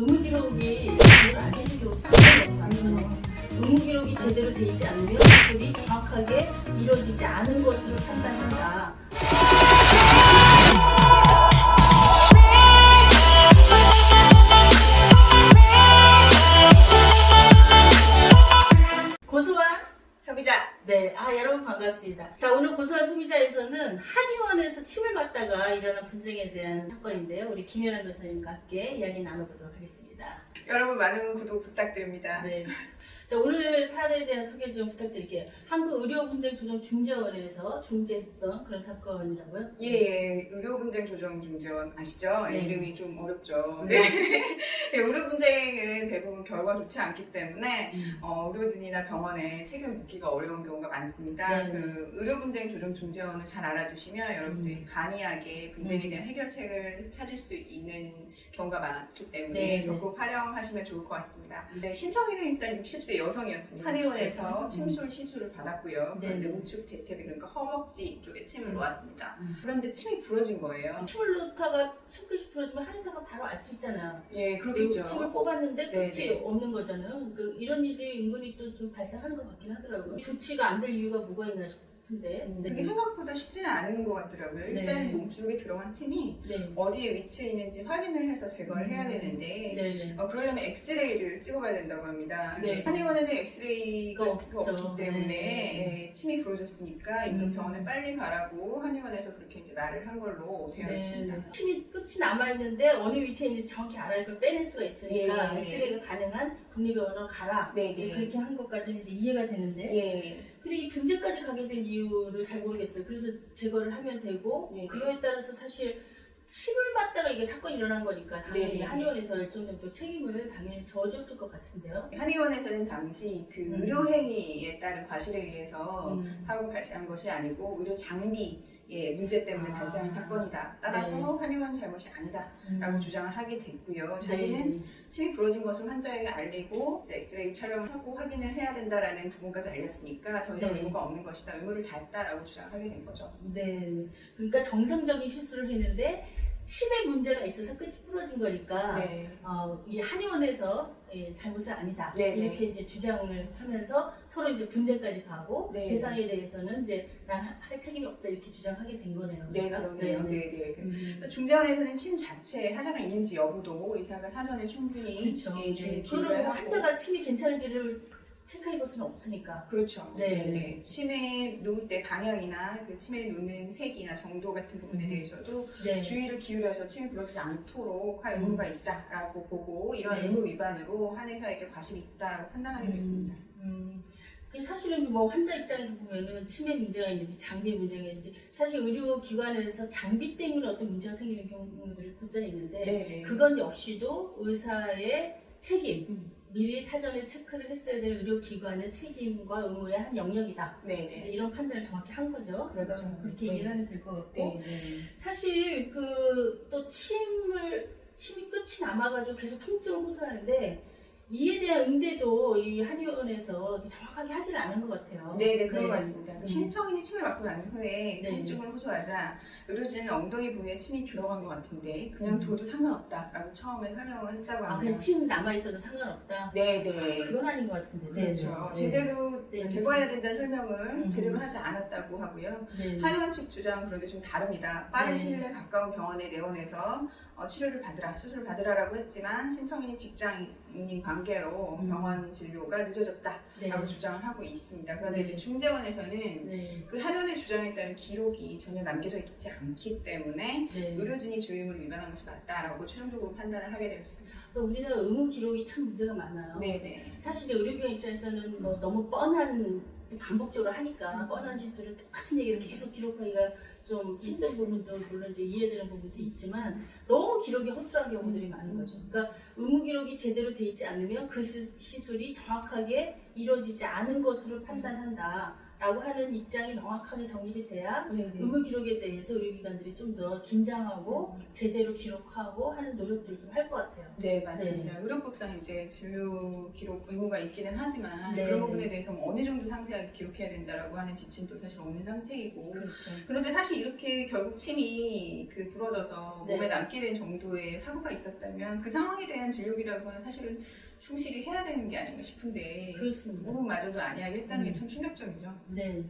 의무 기록이 제대로 안. 의무 기록이 제대로 돼 있지 않으면 기술이 정확하게 이루어지지 않은 것으로 판단한다. 오늘 고소한 소비자에서는 한의원에서 침을 맞다가 일어난 분쟁에 대한 사건인데요. 우리 김연아 변호사님과 함께 이야기 나눠보도록 하겠습니다. 여러분 많은 구독 부탁드립니다. 네. 자 오늘 사례에 대한 소개 좀 부탁드릴게요. 한국 의료분쟁조정중재원에서 중재했던 그런 사건이라고요? 예, 예, 의료분쟁조정중재원 아시죠? 네. 이름이 좀 어렵죠. 네. 네. 네, 의료분쟁은 대부분 결과 좋지 않기 때문에 음. 어, 의료진이나 병원에 책임 묻기가 어려운 경우가 많습니다. 네. 그 의료분 쟁조정 중재원을 잘 알아두시면 여러분들이 음. 간이하게 분쟁에 음. 대한 해결책을 찾을 수 있는 경우가 많기 때문에 네, 네. 적극 활용하시면 좋을 것 같습니다. 네, 신청인은 일단 60세 여성이었습니다. 음, 한의원에서 음. 침술 시술을 받았고요. 네, 그런데 네. 우측 대퇴비 그러니까 허벅지 쪽에 침을 음. 놓았습니다. 음. 그런데 침이 부러진 거예요. 침을 놓다가 침끝이 부러지면 한의사가 바로 알 수 있잖아요. 예, 그리고 그렇겠죠. 침을 뽑았는데 네, 끝이 네. 없는 거잖아요. 그 이런 일이 은근히 또 좀 발생하는 것 같긴 하더라고요. 조치가 안 될 이유가 뭐가 있나 싶 은데. 그게 네. 생각보다 쉽지는 않은 것 같더라고요. 네. 일단 몸속에 들어간 침이 네. 어디에 위치해 있는지 확인을 해서 제거를 해야 음. 되는데 네. 네. 어, 그러려면 엑스레이를 찍어봐야 된다고 합니다. 네. 한의원에는 엑스레이가 없죠. 없기 때문에 네. 예, 침이 부러졌으니까 인근 음. 병원에 빨리 가라고 한의원에서 그렇게 이제 말을 한 걸로 되어 있습니다. 네. 침이 끝이 남아있는데 어느 위치에 있는지 정확히 알아야 그걸 빼낼 수가 있으니까 예, 예. 엑스레이가 가능한 국립병원으로 가라. 네, 네. 그렇게 한 것까지는 이제 이해가 되는데 예. 근데 이 분쟁까지 가게 된 이유를 잘 모르겠어요. 그래서 제거를 하면 되고 예, 네. 그거에 따라서 사실 침을 맞다가 이게 사건이 일어난 거니까 당연히 네, 네. 한의원에서 일정 정도 책임을 당연히 져줬을 것 같은데요. 한의원에서는 당시 그 음. 의료 행위에 따른 과실에 의해서 음. 사고 발생한 것이 아니고 의료 장비 의 문제 때문에 아. 발생한 사건이다. 따라서 네. 한의원 잘못이 아니다 라고 음. 주장을 하게 됐고요. 자기는 네. 침이 부러진 것을 환자에게 알리고 이제 엑스레이 촬영을 하고 확인을 해야 된다라는 부분까지 알렸으니까 더 이상 네. 의무가 없는 것이다. 의무를 다했다라고 주장하게 된 거죠. 네. 그러니까 정상적인 실수를 했는데 침에 문제가 있어서 끝이 부러진 거니까 네. 어, 이 한의원에서 예, 잘못은 아니다 네, 네. 이렇게 이제 주장을 하면서 서로 이제 분쟁까지 가고 네. 대상에 대해서는 이제 난 할 책임이 없다 이렇게 주장하게 된 거네요. 네, 그러니까? 그러네요. 네, 네, 네. 음. 중재원에서는 침 자체에 하자가 있는지 여부도 의사가 사전에 충분히 그렇죠. 예, 주의 네. 그리고 하고 환자가 침이 괜찮은지를 볼 수는 없으니까. 그렇죠. 네. 네. 네. 침에 놓을 때 방향이나 그 침에 놓는 색이나 정도 같은 부분에 음. 대해서도 네. 주의를 기울여서 침이 부러지지 않도록 할 음. 의무가 있다라고 보고 이런 네. 의무 위반으로 한의사에게 과실이 있다라고 판단하게 됐습니다. 음, 그 사실은 뭐 환자 입장에서 보면은 치매 문제가 있는지 장비 문제가 있는지 사실 의료기관에서 장비 때문에 어떤 문제가 생기는 경우들이 곧잘 있는데 네. 그건 역시도 의사의 책임 음. 미리 사전에 체크를 했어야 될 의료기관의 책임과 의무의 한 영역이다. 네, 네. 이제 이런 판단을 정확히 한 거죠. 그렇죠. 그렇게 네. 이해를 하면 될 것 같고 네, 네. 사실 그 또 침을 침이 끝이 남아가지고 계속 통증을 호소하는데 이에 대한 응대도 이 한의원에서 정확하게 하지는 않은 것 같아요. 네, 네, 그런 네. 것 같습니다. 음. 신청인이 침을 맞고 난 후에 네. 통증을 호소하자 의료진은 엉덩이 부위에 침이 들어간 것 같은데 그냥 음. 둬도 상관없다라고 처음에 설명을 했다고 아, 합니다. 그냥 침 남아 있어도 상관없다. 네, 네. 그건 아닌 것 같은데. 네, 그렇죠. 네. 제대로 네. 제거해야 된다는 설명을 음. 제대로 하지 않았다고 하고요. 네. 한의원 측 주장은 그런데 좀 다릅니다. 빠른 네. 시일 내에 가까운 병원에 내원해서 어, 치료를 받으라, 수술을 받으라라고 했지만 신청인이 직장인 관계로 음. 병원 진료가 늦어졌다라고 네. 주장을 하고 있습니다. 그런데 네. 이제 중재원에서는 네. 그 한의원의 주장에 따른 기록이 전혀 남겨져 있지 않기 때문에 네. 의료진이 주의무를 위반한 것이 맞다라고 최종적으로 판단을 하게 되었습니다. 그러니까 우리나라 의무 기록이 참 문제가 많아요. 네네. 사실 이제 의료기관 입장에서는 뭐 너무 뻔한 반복적으로 하니까 음. 뻔한 실수를 똑같은 얘기를 계속 기록하기가 좀 힘든 부분도 물론 이제 이해되는 부분도 있지만 너무 기록이 허술한 경우들이 많은 거죠. 그러니까 의무 기록이 제대로 돼 있지 않으면 그 시- 시술이 정확하게 이루어지지 않은 것으로 판단한다. 라고 하는 입장이 명확하게 정립이 돼야 네네. 의무 기록에 대해서 의료기관들이 좀 더 긴장하고 제대로 기록하고 하는 노력들을 좀 할 것 같아요. 네 맞습니다. 의료법상 이제 진료 기록 의무가 있기는 하지만 네. 그런 부분에 대해서 뭐 어느 정도 상세하게 기록해야 된다라고 하는 지침도 사실 없는 상태이고 그렇죠. 그런데 사실 이렇게 결국 침이 그 부러져서 네. 몸에 남게 된 정도의 사고가 있었다면 그 상황에 대한 진료 기록은 사실은 충실히 해야 되는 게 아닌가 싶은데 그렇습니다. 그 부분마저도 아니하게 했다는 음. 게참 충격적이죠. 네.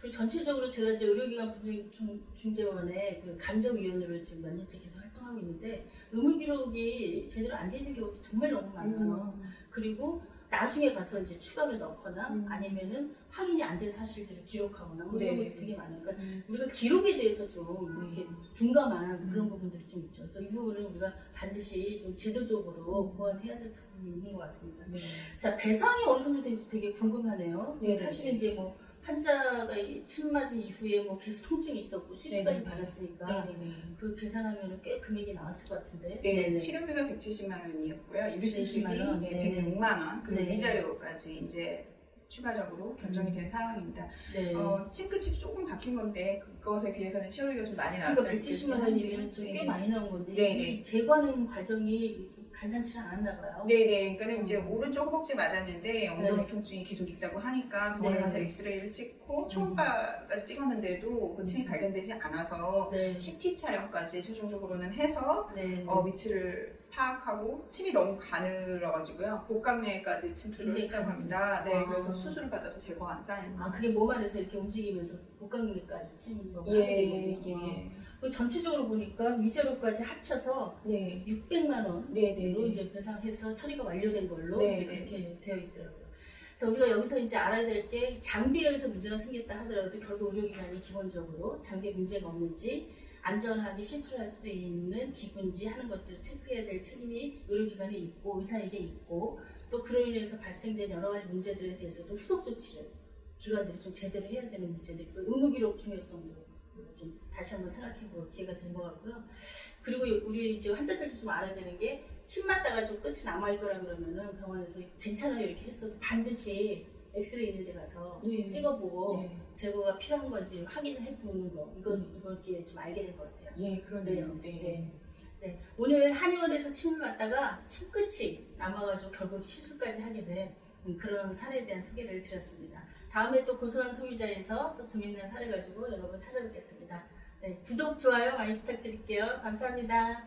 그리고 전체적으로 제가 이제 의료기관 분쟁 중- 중재원의 그 감정위원으로 지금 몇 년째 계속 활동하고 있는데 의무 기록이 제대로 안 되는 경우도 정말 너무 많아요. 그리고 나중에 가서 이제 추가를 넣거나 음. 아니면은 확인이 안 된 사실들을 기록하고나 뭐 네. 이런 것도 되게 많아요. 그러니까 음. 우리가 기록에 대해서 좀 네. 이렇게 둔감한 그런 음. 부분들이 좀 있죠. 그래서 이 부분은 우리가 반드시 좀 제도적으로 음. 보완해야 될 부분이 있는 것 같습니다. 네. 자, 배상이 어느 정도 되는지 되게 궁금하네요. 네네. 사실은 이제 뭐 환자가 이침 맞은 이후에 뭐 계속 통증이 있었고 수술까지 네네. 받았으니까 네네네. 그 계산하면 꽤 금액이 나왔을 것 같은데. 네, 네네. 치료비가 170만 원이었고요. 170만 원? 일주일이 네, 네. 106만 원, 그리고 네. 위자료까지 이제 추가적으로 결정이 음. 된 상황입니다. 네. 어, 층끝이 조금 바뀐 건데 그것에 비해서는 치료비가 좀 많이 그러니까 나왔다. 170만 원이면 좀 꽤 많이 나온 건데 네네. 이 제거하는 과정이 간단치 않았나 봐요. 네네, 그러니까 이제 음. 오른쪽 허벅지 맞았는데 엉덩이 통증이 계속 있다고 하니까 병원에 네. 가서 엑스레이를 찍고 초음파까지 찍었는데도 그 침이 음. 발견되지 않아서 네. CT 촬영까지 최종적으로는 해서 네. 어, 위치를 파악하고 침이 너무 가늘어가지고요. 복강내까지 침투를 굉장히 했다고. 합니다. 네, 아. 그래서 수술을 받아서 제거한 사입니다. 아 그게 몸 안에서 이렇게 움직이면서 복강내까지 하게 예, 된 예, 거군요. 예. 그 전체적으로 보니까 위자료까지 합쳐서 네, 600만 원 네, 네. 로 이제 배상해서 처리가 완료된 걸로 네, 이제 네. 그렇게 되어 있더라고요. 자, 우리가 여기서 이제 알아야 될 게 장비에 의해서 문제가 생겼다 하더라도 결국 의료기관이 기본적으로 장비에 문제가 없는지 안전하게 시술할 수 있는 기구인지 하는 것들을 체크해야 될 책임이 의료기관에 있고 의사에게 있고 또 그로 인해서 발생된 여러 가지 문제들에 대해서도 후속 조치를 기관들이 좀 제대로 해야 되는 문제들, 그 의무 기록 중요성도 좀 다시 한번 생각해 볼 기회가 된 것 같고요. 그리고 우리 이제 환자들도 좀 알아야 되는 게 침 맞다가 좀 끝이 남아있 거라 그러면은 병원에서 괜찮아요 이렇게 했어도 반드시 엑스레이 있는 데 가서 예. 찍어보고 예, 제거가 필요한 건지 확인을 해보는 거 이건 이번 기회에 좀 알게 된 것 같아요. 예, 그러네요. 네. 네. 네. 오늘 한의원에서 침을 맞다가 침 끝이 남아가지고 결국 시술까지 하게 된 음, 그런 사례에 대한 소개를 드렸습니다. 다음에 또 고소한 소비자에서 또 재미있는 사례 가지고 여러분 찾아뵙겠습니다. 네, 구독, 좋아요 많이 부탁드릴게요. 감사합니다.